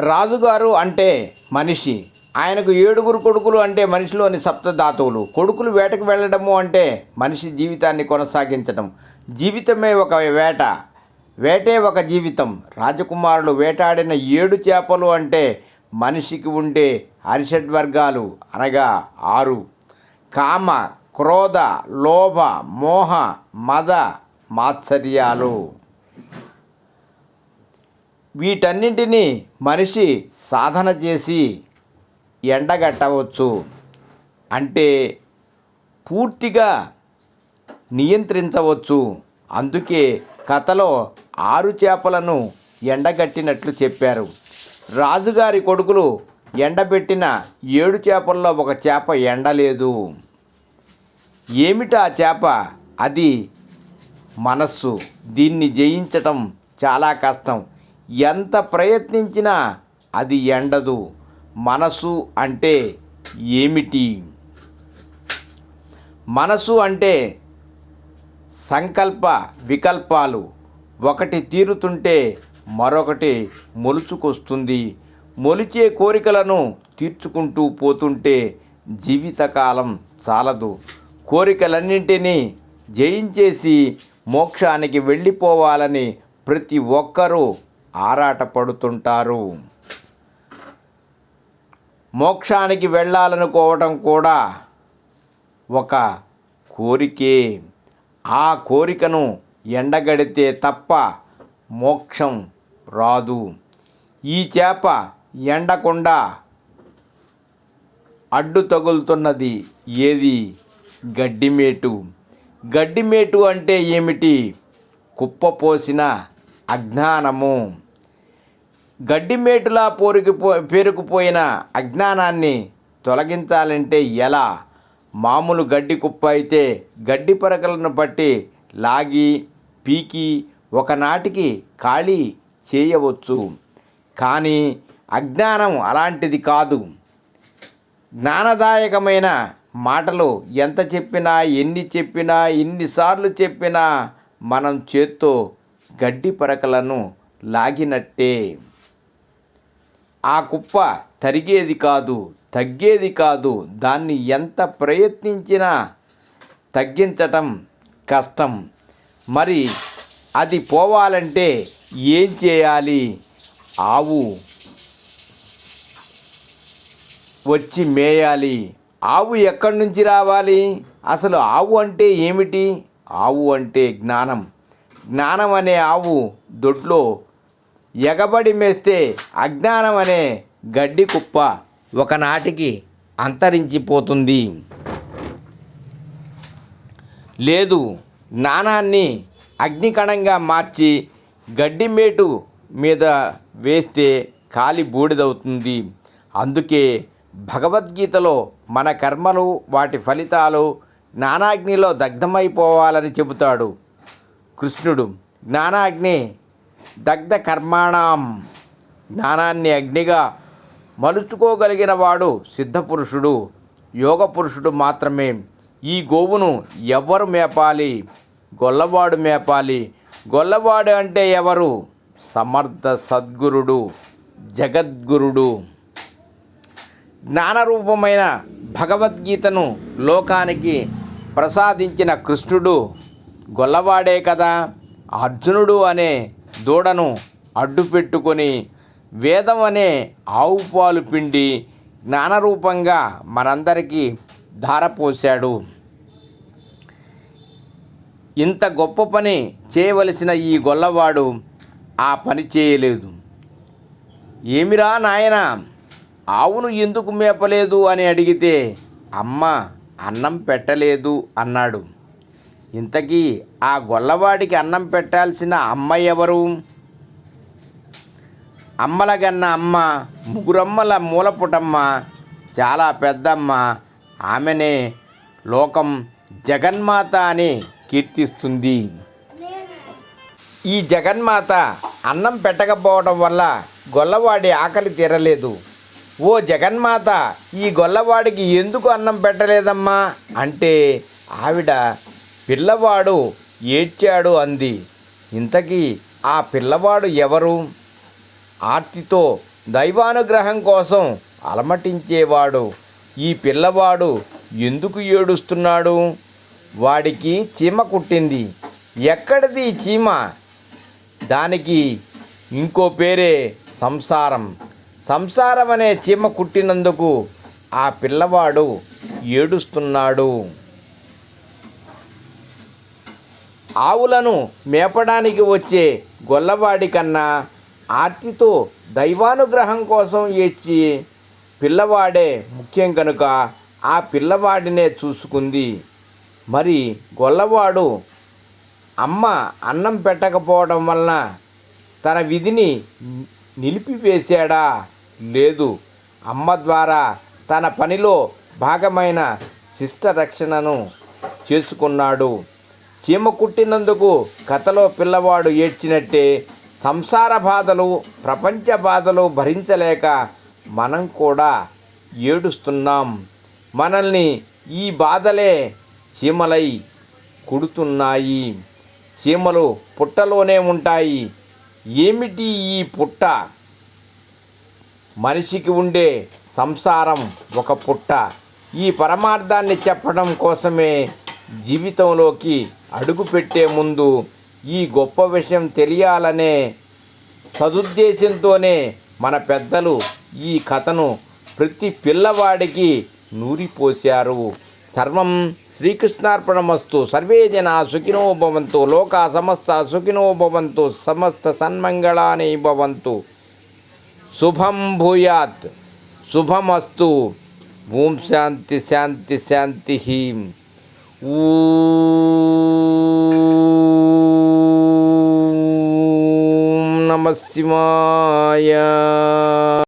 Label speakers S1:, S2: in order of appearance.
S1: రాజుగారు అంటే మనిషి. ఆయనకు ఏడుగురు కొడుకులు అంటే మనిషిలోని సప్తధాతువులు. కొడుకులు వేటకు వెళ్ళడము అంటే మనిషి జీవితాన్ని కొనసాగించడం జీవితమే ఒక వేట. వేటే ఒక జీవితం. రాజకుమారులు వేటాడిన ఏడు చేపలు అంటే మనిషికి ఉండే అరిషడ్ వర్గాలు. అనగా ఆరు. కామ క్రోధ లోభ మోహ మద మాత్సర్యాలు. వీటన్నింటినీ మనిషి సాధన చేసి ఎండగట్టవచ్చు. అంటే పూర్తిగా నియంత్రించవచ్చు. అందుకే కథలో ఆరు చేపలను ఎండగట్టినట్లు చెప్పారు. రాజుగారి కొడుకులు ఎండబెట్టిన ఏడు చేపల్లో ఒక చేప ఎండలేదు. ఏమిటా చేప? అది మనస్సు. దీన్ని జయించటం చాలా కష్టం. ఎంత ప్రయత్నించినా అది ఎండదు. మనసు అంటే ఏమిటి? మనసు అంటే సంకల్ప వికల్పాలు. ఒకటి తీరుతుంటే మరొకటి మొలుచుకొస్తుంది. మొలిచే కోరికలను తీర్చుకుంటూ పోతుంటే జీవితకాలం చాలదు. కోరికలన్నింటినీ జయించేసి మోక్షానికి వెళ్ళిపోవాలని ప్రతి ఒక్కరూ ఆరాటపడుతుంటారు. మోక్షానికి వెళ్ళాలనుకోవటం కూడా ఒక కోరికే. ఆ కోరికను ఎండగడితే తప్ప మోక్షం రాదు. ఈ చేప ఎండకుండా అడ్డు తగులుతున్నది ఏది? గడ్డిమేటు. గడ్డిమేటు అంటే ఏమిటి? కుప్పపోసిన అజ్ఞానము. గడ్డిమేటులా పోరుకుపో పేరుకుపోయిన అజ్ఞానాన్ని తొలగించాలంటే ఎలా? మామూలు గడ్డి కుప్ప అయితే గడ్డి పరకలను బట్టి లాగి పీకి ఒకనాటికి ఖాళీ చేయవచ్చు. కానీ అజ్ఞానం అలాంటిది కాదు. జ్ఞానదాయకమైన మాటలు ఎంత చెప్పినా ఎన్ని చెప్పినా ఎన్నిసార్లు చెప్పినా మనం చేత్తో గడ్డి పరకలను లాగినట్టే. ఆ కుప్ప తరిగేది కాదు తగ్గేది కాదు. దాన్ని ఎంత ప్రయత్నించినా తగ్గించటం కష్టం. మరి అది పోవాలంటే ఏం చేయాలి? ఆవు వచ్చి మేయాలి. ఆవు ఎక్కడి నుంచి రావాలి? అసలు ఆవు అంటే ఏమిటి? ఆవు అంటే జ్ఞానం. జ్ఞానం అనే ఆవు దొడ్లో ఎగబడి మేస్తే అజ్ఞానం అనే గడ్డి కుప్ప ఒకనాటికి అంతరించిపోతుంది. లేదు జ్ఞానాన్ని అగ్నికణంగా మార్చి గడ్డిమేటు మీద వేస్తే కాలి బూడిదవుతుంది. అందుకే భగవద్గీతలో మన కర్మలు వాటి ఫలితాలు జ్ఞానాగ్నిలో దగ్ధమైపోవాలని చెబుతాడు కృష్ణుడు. జ్ఞానాగ్ని దగ్ధ కర్మాణం జ్ఞానాన్ని అగ్నిగా మలుచుకోగలిగిన వాడు సిద్ధపురుషుడు యోగ పురుషుడు మాత్రమే. ఈ గోవును ఎవరు మేపాలి? గొల్లవాడు మేపాలి. గొల్లవాడు అంటే ఎవరు? సమర్థ సద్గురుడు జగద్గురుడు. జ్ఞానరూపమైన భగవద్గీతను లోకానికి ప్రసాదించిన కృష్ణుడు గొల్లవాడే కదా? అర్జునుడు అనే దూడను అడ్డు పెట్టుకొని వేదం అనే ఆవు పాలు పిండి జ్ఞానరూపంగా మనందరికీ ధారపోశాడు. ఇంత గొప్ప పని చేయవలసిన ఈ గొల్లవాడు ఆ పని చేయలేదు. ఏమిరా నాయనా ఆవును ఎందుకు మేపలేదు అని అడిగితే అమ్మ అన్నం పెట్టలేదు అన్నాడు. ఇంతకీ ఆ గొల్లవాడికి అన్నం పెట్టాల్సిన అమ్మ ఎవరు? అమ్మలగన్న అమ్మ ముగ్గురమ్మల మూలపుటమ్మ చాలా పెద్దమ్మ ఆమెనే లోకం జగన్మాత అని కీర్తిస్తుంది. ఈ జగన్మాత అన్నం పెట్టకపోవడం వల్ల గొల్లవాడి ఆకలి తీరలేదు. ఓ జగన్మాత ఈ గొల్లవాడికి ఎందుకు అన్నం పెట్టలేదమ్మా? అంటే ఆవిడ పిల్లవాడు ఏడ్చాడు అంది. ఇంతకీ ఆ పిల్లవాడు ఎవరు? ఆర్తితో దైవానుగ్రహం కోసం అలమటించేవాడు. ఈ పిల్లవాడు ఎందుకు ఏడుస్తున్నాడు? వాడికి చీమ కుట్టింది. ఎక్కడిది చీమ? దానికి ఇంకో పేరే సంసారం. సంసారం అనే చీమ కుట్టినందుకు ఆ పిల్లవాడు ఏడుస్తున్నాడు. ఆవులను మేపడానికి వచ్చే గొల్లవాడి కన్నా ఆర్తితో దైవానుగ్రహం కోసం ఏడ్చి పిల్లవాడే ముఖ్యం కనుక ఆ పిల్లవాడినే చూసుకుంది. మరి గొల్లవాడు అమ్మ అన్నం పెట్టకపోవడం వలన తన విధిని నిలిపివేశాడా? లేదు. అమ్మ ద్వారా తన పనిలో భాగమైన శిష్ట రక్షణను చేసుకున్నాడు. చీమ కుట్టినందుకు కథలో పిల్లవాడు ఏడ్చినట్టే సంసార బాధలు ప్రపంచ బాధలు భరించలేక మనం కూడా ఏడుస్తున్నాం. మనల్ని ఈ బాధలే చీమలై కుడుతున్నాయి. చీమలు పుట్టలోనే ఉంటాయి. ఏమిటి ఈ పుట్ట? మనిషికి ఉండే సంసారం ఒక పుట్ట. ఈ పరమార్థాన్ని చెప్పడం కోసమే జీవితంలోకి అడుగుపెట్టే ముందు ఈ గొప్ప విషయం తెలియాలనే సదుద్దేశంతోనే మన పెద్దలు ఈ కథను ప్రతి పిల్లవాడికి నూరిపోశారు. సర్వం శ్రీకృష్ణార్పణమస్తు. సర్వే జన సుఖినో భవంతు. లోకా సమస్త సుఖినో భవంతు. సమస్త సన్మంగళాని భవంతు. శుభం భూయాత్. శుభమస్తు. ఓం శాంతి శాంతి శాంతి ఓం నమ శివాయ